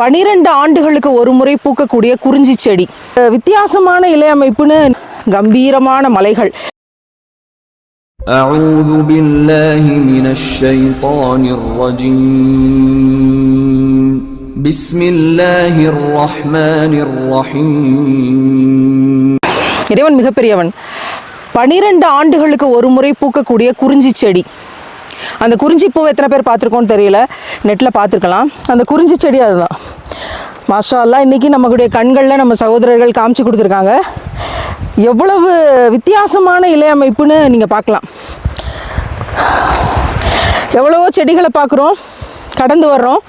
பனிரெண்டு ஆண்டுகளுக்கு ஒரு முறை பூக்கக்கூடிய குறிஞ்சி செடி அஹ் வித்தியாசமான இலை அமைப்புன்னு கம்பீரமான மலைகள் أعوذ بالله من الشيطان الرجيم بسم الله الرحمن الرحيم இறைவன் மிகப்பெரியவன் பனிரெண்டு ஆண்டுகளுக்கு ஒரு முறை பூக்கக்கூடிய குறிஞ்சி செடி அந்த குறிஞ்சி பூ எத்தனை பேர் பார்த்துருக்கோன்னு தெரியல. நெட்டில் பார்த்துருக்கலாம். அந்த குறிஞ்சி செடி அதுதான். மாஷா எல்லாம் இன்றைக்கி நம்மளுடைய கண்களில் நம்ம சகோதரர்கள் காமிச்சு கொடுத்துருக்காங்க. எவ்வளவு வித்தியாசமான இலை அமைப்புன்னு நீங்கள் பார்க்கலாம். எவ்வளவோ செடிகளை பார்க்குறோம் கடந்து வர்றோம்.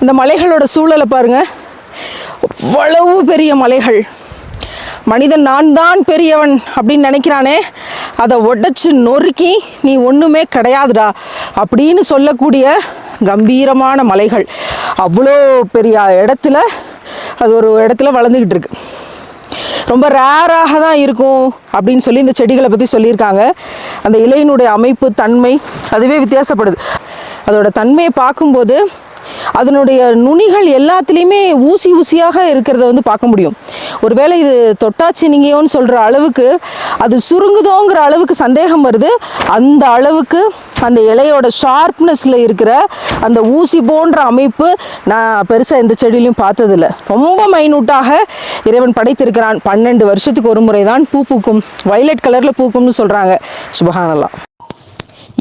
இந்த மலைகளோட சூழலை பாருங்கள் அவ்வளவு பெரிய மலைகள். மனிதன் நான் தான் பெரியவன் அப்படின்னு நினைக்கிறானே அதை உடைச்சு நொறுக்கி நீ ஒன்றுமே கிடையாதுடா அப்படின்னு சொல்லக்கூடிய கம்பீரமான மலைகள். அவ்வளோ பெரிய இடத்துல அது ஒரு இடத்துல வளர்ந்துக்கிட்டு இருக்கு. ரொம்ப ரேராக தான் இருக்கும் அப்படின்னு சொல்லி இந்த செடிகளை பற்றி சொல்லியிருக்காங்க. அந்த இலையினுடைய அமைப்பு தன்மை அதுவே வித்தியாசப்படுது. அதோட தன்மையை பார்க்கும்போது அதனுடைய நுனிகள் எல்லாத்துலேயுமே ஊசி ஊசியாக இருக்கிறத வந்து பார்க்க முடியும். ஒருவேளை இது தொட்டாச்சி நீங்கியோன்னு சொல்கிற அளவுக்கு அது சுருங்குதோங்கிற அளவுக்கு சந்தேகம் வருது. அந்த அளவுக்கு அந்த இலையோட ஷார்ப்னஸில் இருக்கிற அந்த ஊசி போன்ற அமைப்பு நான் பெருசாக எந்த செடியிலையும் பார்த்ததில்ல. ரொம்ப மைனூட்டாக இறைவன் படைத்திருக்கிறான். பன்னெண்டு வருஷத்துக்கு ஒரு முறை தான் பூ பூக்கும். வயலட் கலரில் பூக்கும்னு சொல்கிறாங்க சுபகானலாம்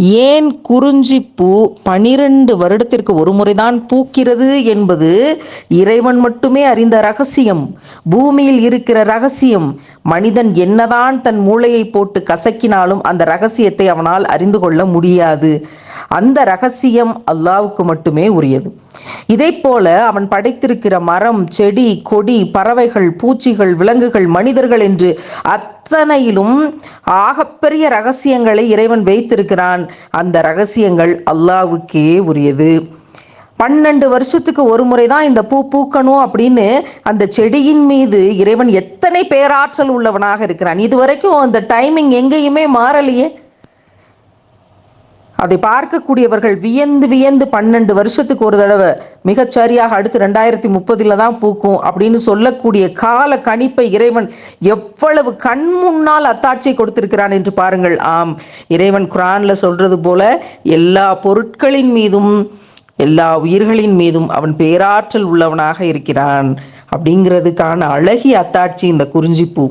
ஏன் குறிஞ்சி பூ பனிரெண்டு வருடத்திற்கு ஒரு முறைதான் பூக்கிறது என்பது இறைவன் மட்டுமே அறிந்த ரகசியம். பூமியில் இருக்கிற ரகசியம். மனிதன் என்னதான் தன் மூளையை போட்டு கசக்கினாலும் அந்த ரகசியத்தை அவனால் அறிந்து கொள்ள முடியாது. அந்த ரகசியம் அல்லாவுக்கு மட்டுமே உரியது. இதைப் போல அவன் படைத்திருக்கிற மரம் செடி கொடி பறவைகள் பூச்சிகள் விலங்குகள் மனிதர்கள் என்று அத்தனையிலும் ஆகப்பெரிய ரகசியங்களை இறைவன் வைத்திருக்கிறான். அந்த ரகசியங்கள் அல்லாவுக்கே உரியது. பன்னெண்டு வருஷத்துக்கு ஒரு முறை தான் இந்த பூ பூக்கணும் அப்படின்னு அந்த செடியின் மீது இறைவன் எத்தனை பேராற்றல் உள்ளவனாக இருக்கிறான். இது வரைக்கும் அந்த டைமிங் எங்கேயுமே மாறலையே. அதை பார்க்கக்கூடியவர்கள் வியந்து வியந்து பன்னெண்டு வருஷத்துக்கு ஒரு தடவை மிகச்சரியாக அடுத்து ரெண்டாயிரத்தி முப்பதில் தான் பூக்கும் அப்படின்னு சொல்லக்கூடிய கால கணிப்பை இறைவன் எவ்வளவு கண் முன்னால் அத்தாட்சியை கொடுத்திருக்கிறான் என்று பாருங்கள். ஆம் இறைவன் குரான்ல சொல்றது போல எல்லா பொருட்களின் மீதும் எல்லா உயிர்களின் மீதும் அவன் பேராற்றல் உள்ளவனாக இருக்கிறான். அப்படிங்கிறதுக்கான அழகிய அத்தாட்சி இந்த குறிஞ்சிப்பூ.